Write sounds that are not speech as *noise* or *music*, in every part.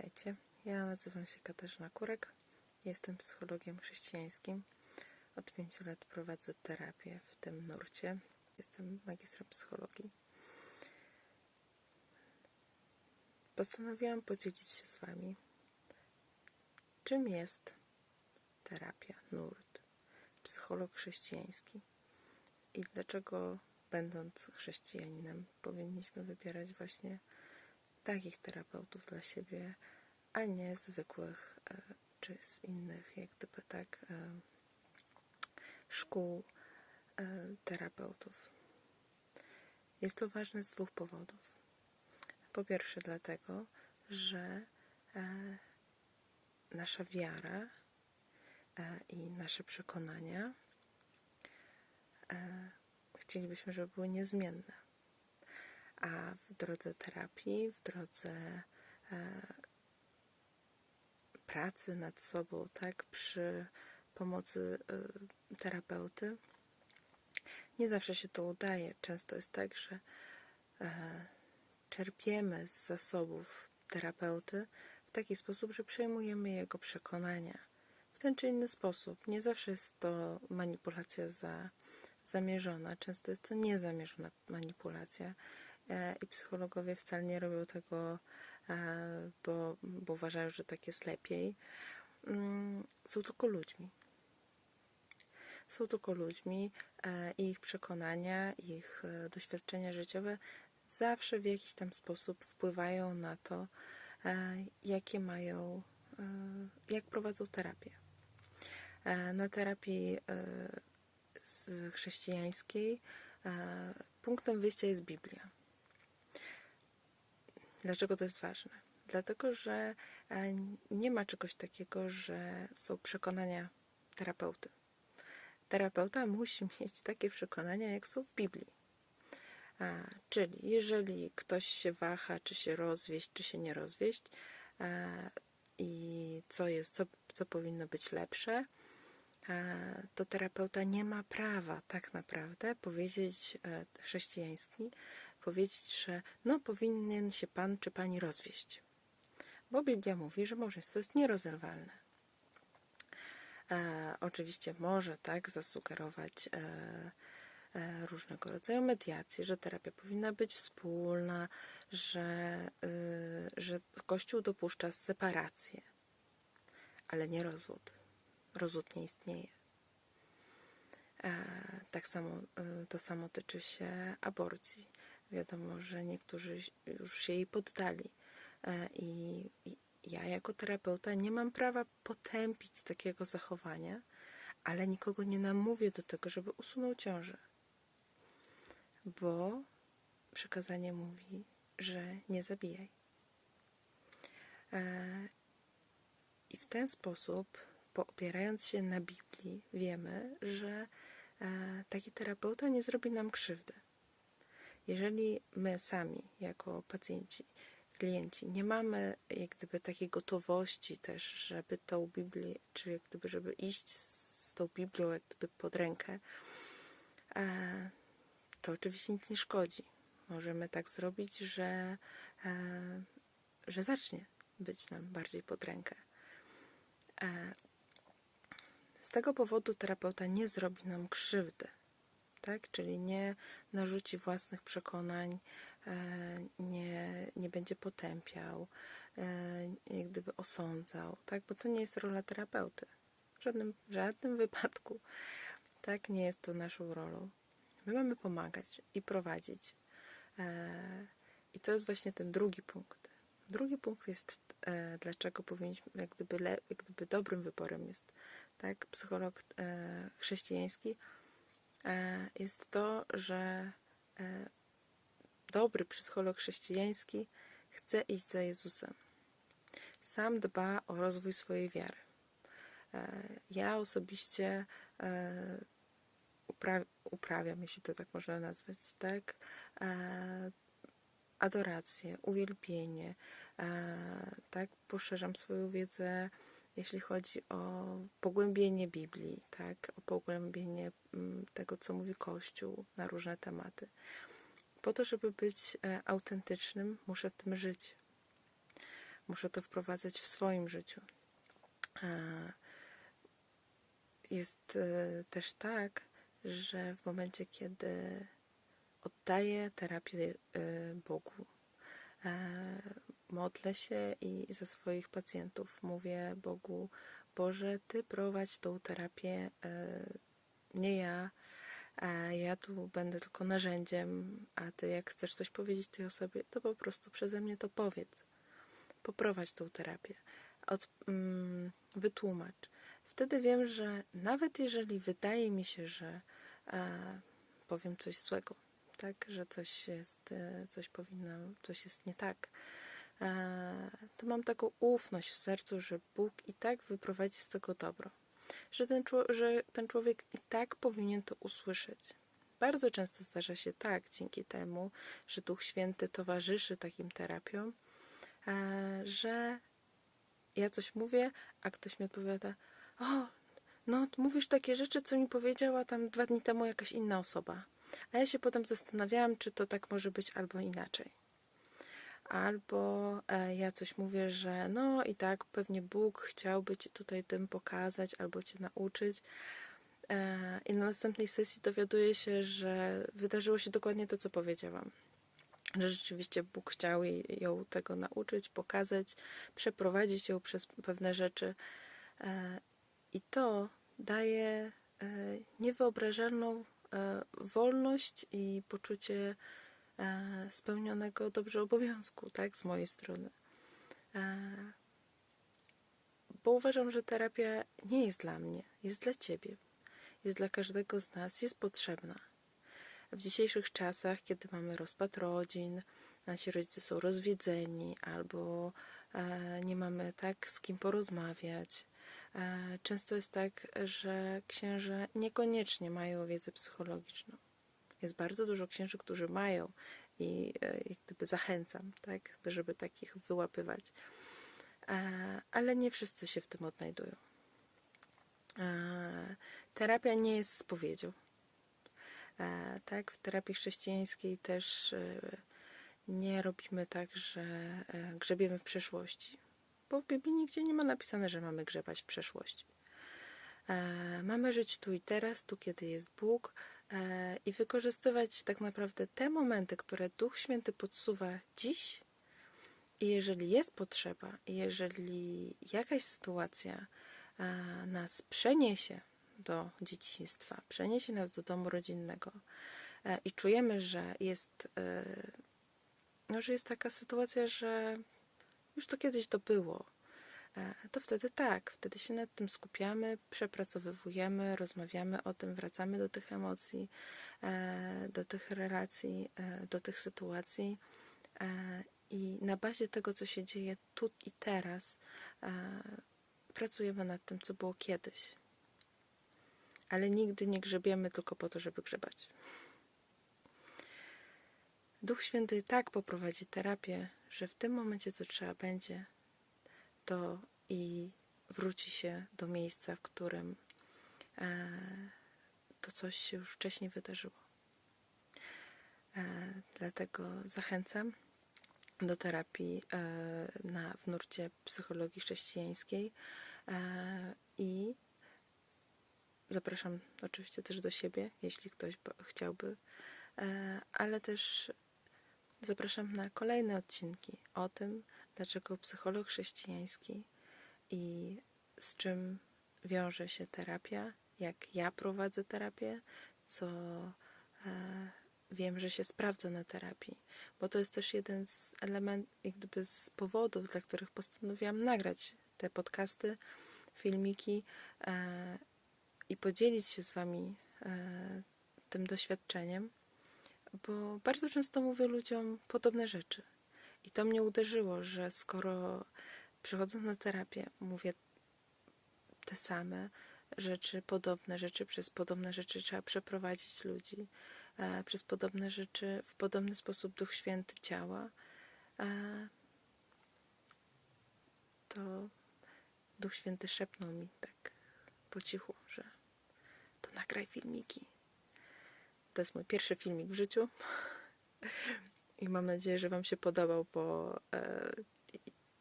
Witajcie. Ja nazywam się Katarzyna Kurek. Jestem psychologiem chrześcijańskim. Od pięciu lat prowadzę terapię w tym nurcie. Jestem magistrem psychologii. Postanowiłam podzielić się z Wami, czym jest terapia, nurt, psycholog chrześcijański i dlaczego, będąc chrześcijaninem, powinniśmy wybierać właśnie takich terapeutów dla siebie, a nie zwykłych e, czy z innych, jak gdyby tak, e, szkół e, terapeutów. Jest to ważne z dwóch powodów. Po pierwsze, dlatego, że nasza wiara i nasze przekonania chcielibyśmy, żeby były niezmienne a w drodze terapii, w drodze e, pracy nad sobą, tak, przy pomocy e, terapeuty, nie zawsze się to udaje. Często jest tak, że e, czerpiemy z zasobów terapeuty w taki sposób, że przejmujemy jego przekonania w ten czy inny sposób. Nie zawsze jest to manipulacja za, zamierzona, często jest to niezamierzona manipulacja i psychologowie wcale nie robią tego, e, bo, bo uważają, że tak jest lepiej. Mm, są tylko ludźmi. Są tylko ludźmi e, i ich przekonania, ich doświadczenia życiowe zawsze w jakiś tam sposób wpływają na to, jakie mają, jak prowadzą terapię. Na terapii chrześcijańskiej punktem wyjścia jest Biblia. Dlaczego to jest ważne? Dlatego, że e, nie ma czegoś takiego, że są przekonania terapeuty. Terapeuta musi *laughs* mieć takie przekonania, jak są w Biblii. A, czyli jeżeli ktoś się waha, czy się rozwieść, czy się nie rozwieść, a, i co jest, co, co powinno być lepsze, a, to terapeuta nie ma prawa tak naprawdę powiedzieć e, chrześcijański, powiedzieć, że no powinien się pan czy pani rozwieść. Bo Biblia mówi, że małżeństwo jest nierozerwalne. E, oczywiście może tak zasugerować e, e, różnego rodzaju mediacje, że terapia powinna być wspólna, że, e, że Kościół dopuszcza separację, ale nie rozwód. Rozwód nie istnieje. E, tak samo, e, to samo tyczy się aborcji. Wiadomo, że niektórzy już się jej poddali. E, I, I ja, jako terapeuta, nie mam prawa potępić takiego zachowania, ale nikogo nie namówię do tego, żeby usunął ciążę. Bo przekazanie mówi, że nie zabijaj. E, I w ten sposób, opierając się na Biblii, wiemy, że e, taki terapeuta nie zrobi nam krzywdy. Jeżeli my sami, jako pacjenci, klienci, nie mamy jak gdyby takiej gotowości też, żeby tą Biblię, czy jak gdyby, żeby iść z tą Biblią jak gdyby pod rękę, e, to oczywiście nic nie szkodzi. Możemy tak zrobić, że, e, że zacznie być nam bardziej pod rękę. E, z tego powodu terapeuta nie zrobi nam krzywdy tak? Czyli nie narzuci własnych przekonań, e, nie, nie będzie potępiał, e, jak gdyby osądzał, tak? Bo to nie jest rola terapeuty. W żadnym, w żadnym *laughs* wypadku, tak? Nie jest to naszą rolą. My mamy pomagać i prowadzić. E, I to jest właśnie ten drugi punkt. Drugi punkt jest, dlaczego powinniśmy, jak gdyby, jak gdyby dobrym wyborem jest tak, psycholog chrześcijański, jest to, że e, dobry psycholog chrześcijański chce iść za Jezusem. Sam dba o rozwój swojej wiary. E, ja osobiście uprawiam, jeśli to tak można nazwać, tak, adorację, uwielbienie, tak, poszerzam swoją wiedzę jeśli chodzi o pogłębienie Biblii, tak, o pogłębienie mm, tego, co mówi Kościół na różne tematy. Po to, żeby być e, autentycznym, muszę w tym żyć. muszę to wprowadzać w swoim życiu. E, Jest e, też tak, że w momencie, kiedy oddaję terapię Bogu, modlę się i za swoich pacjentów mówię Bogu, Boże, Ty prowadź tą terapię, e, nie ja, ja tu będę tylko narzędziem, a Ty jak chcesz coś powiedzieć tej osobie, to po prostu przeze mnie to powiedz. Poprowadź tą terapię. Od, mm, wytłumacz. Wtedy wiem, że nawet jeżeli wydaje mi się, że e, powiem coś złego, tak, że coś jest, e, coś powinno, coś jest nie tak, to mam taką ufność w sercu, że Bóg i tak wyprowadzi z tego dobro. Że ten, że ten człowiek i tak powinien to usłyszeć. Bardzo często zdarza się tak, dzięki temu, że Duch Święty towarzyszy takim terapiom, e, że ja coś mówię, a ktoś mi odpowiada: O, no, mówisz takie rzeczy, co mi powiedziała tam dwa dni temu jakaś inna osoba. A ja się potem zastanawiałam, czy to tak może być albo inaczej. Albo e, ja coś mówię, że no i tak pewnie Bóg chciałby ci tutaj tym pokazać albo cię nauczyć. E, I na następnej sesji dowiaduję się, że wydarzyło się dokładnie to, co powiedziałam. Że rzeczywiście Bóg chciał ją tego nauczyć, pokazać, przeprowadzić ją przez pewne rzeczy. E, I to daje niewyobrażalną wolność i poczucie spełnionego dobrze obowiązku, tak, z mojej strony. E, Bo uważam, że terapia nie jest dla mnie, jest dla ciebie, jest dla każdego z nas, jest potrzebna. W dzisiejszych czasach, kiedy mamy rozpad rodzin, nasi rodzice są rozwiedzeni albo e, nie mamy tak z kim porozmawiać, e, często jest tak, że księża niekoniecznie mają wiedzę psychologiczną. Jest bardzo dużo księży, którzy mają i e, jak gdyby zachęcam, tak, żeby takich wyłapywać. E, ale nie wszyscy się w tym odnajdują. E, terapia nie jest spowiedzią. Tak, w terapii chrześcijańskiej też nie robimy tak, że grzebiemy w przeszłości, bo w Biblii nigdzie nie ma napisane, że mamy grzebać w przeszłości. Mamy żyć tu i teraz, tu kiedy jest Bóg i wykorzystywać tak naprawdę te momenty, które Duch Święty podsuwa dziś. I jeżeli jest potrzeba, jeżeli jakaś sytuacja e, nas przeniesie do dzieciństwa, przeniesie nas do domu rodzinnego e, i czujemy, że jest, e, no, że jest taka sytuacja, że już to kiedyś to było, e, to wtedy tak, wtedy się nad tym skupiamy, przepracowywujemy, rozmawiamy o tym, wracamy do tych emocji, e, do tych relacji, e, do tych sytuacji. e, I na bazie tego, co się dzieje tu i teraz, e, pracujemy nad tym, co było kiedyś. Ale nigdy nie grzebiemy tylko po to, żeby grzebać. Duch Święty tak poprowadzi terapię, że w tym momencie, co trzeba będzie, to i wróci się do miejsca, w którym e, to coś się już wcześniej wydarzyło. E, dlatego zachęcam do terapii e, na, w nurcie psychologii chrześcijańskiej i zapraszam oczywiście też do siebie, jeśli ktoś chciałby, ale też zapraszam na kolejne odcinki o tym, dlaczego psycholog chrześcijański i z czym wiąże się terapia, jak ja prowadzę terapię, co e, wiem, że się sprawdza na terapii, bo to jest też jeden z elementów, jak gdyby z powodów, dla których postanowiłam nagrać te podcasty, filmiki e, i podzielić się z Wami e, tym doświadczeniem, bo bardzo często mówię ludziom podobne rzeczy. I to mnie uderzyło, że skoro przychodząc na terapię, mówię te same rzeczy, podobne rzeczy, przez podobne rzeczy trzeba przeprowadzić ludzi, e, przez podobne rzeczy w podobny sposób Duch Święty działa, e, to Duch Święty szepnął mi tak po cichu, że to nagraj filmiki. To jest mój pierwszy filmik w życiu *laughs* i mam nadzieję, że Wam się podobał, bo e,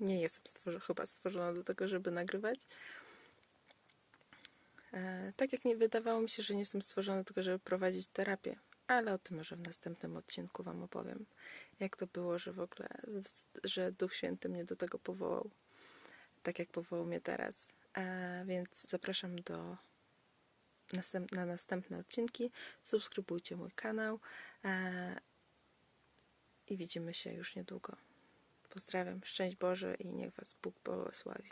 nie jestem stworzona, chyba stworzona do tego, żeby nagrywać. E, tak jak nie wydawało mi się, że nie jestem stworzona do tego, żeby prowadzić terapię, ale o tym może w następnym odcinku Wam opowiem. Jak to było, że w ogóle, że Duch Święty mnie do tego powołał, tak jak powołał mnie teraz. E, więc zapraszam do na następne odcinki. Subskrybujcie mój kanał e, i widzimy się już niedługo. Pozdrawiam, szczęść Boże i niech Was Bóg błogosławi.